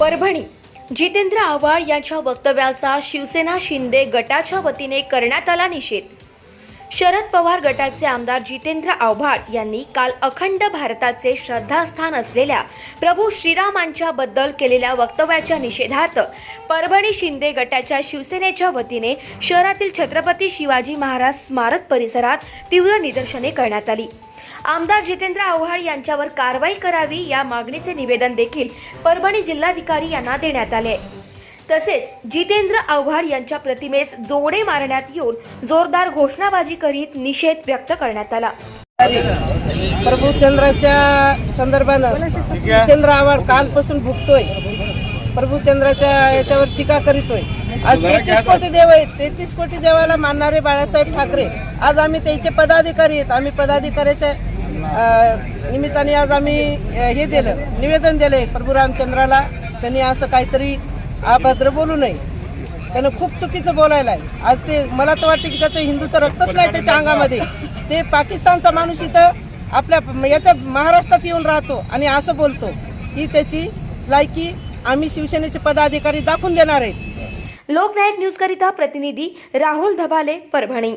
परभणी. जितेंद्र आव्हाड यांच्या वक्तव्याचा शिवसेना शिंदे गटाच्या वतीने करण्यात आला निषेध. शरद पवार गटाचे आमदार जितेंद्र आव्हाड यांनी काल अखंड भारताचे श्रद्धास्थान असलेल्या प्रभू श्रीरामांच्या बद्दल केलेल्या वक्तव्याच्या निषेधार्थ परभणी शिंदे गटाच्या शिवसेनेच्या वतीने शहरातील छत्रपती शिवाजी महाराज स्मारक परिसरात तीव्र निदर्शने करण्यात आली. आमदार जितेंद्र आव्हाड यांच्यावर कारवाई करावी या मागणीचे निवेदन देखील परभणी जिल्हाधिकारी यांना देण्यात आले तसेच जितेंद्र आव्हाड यांच्या प्रतिमेस जोडे मारण्यात येऊन जोरदार घोषणाबाजी करीत निषेध व्यक्त करण्यात आला. प्रभूचंद्राच्या संदर्भानं जितेंद्र आव्हाड कालपासून भुगतोय. प्रभूचंद्राच्या याच्यावर टीका करीतोय. आज तेहतीस कोटी देव आहेत. तेहतीस कोटी देवाला मानणारे बाळासाहेब ठाकरे आज आम्ही त्याचे पदाधिकारी आहेत. आम्ही पदाधिकाऱ्याच्या निमित्ताने आज आम्ही हे दिलं निवेदन दिले प्रभू रामचंद्राला त्यांनी असं काहीतरी अभद्र बोलू नये. त्यानं खूप चुकीचं बोलायला आहे. आज ते मला तर वाटतं की त्याचं हिंदूचं रक्तच नाही त्याच्या अंगामध्ये. ते पाकिस्तानचा माणूस इथं आपल्या याच्यात महाराष्ट्रात येऊन राहतो आणि असं बोलतो. ही त्याची लायकी आम्ही शिवसेनेचे पदाधिकारी दाखवून देणार आहेत. लोकनायक न्यूज करिता प्रतिनिधी राहुल धबाले परभणी.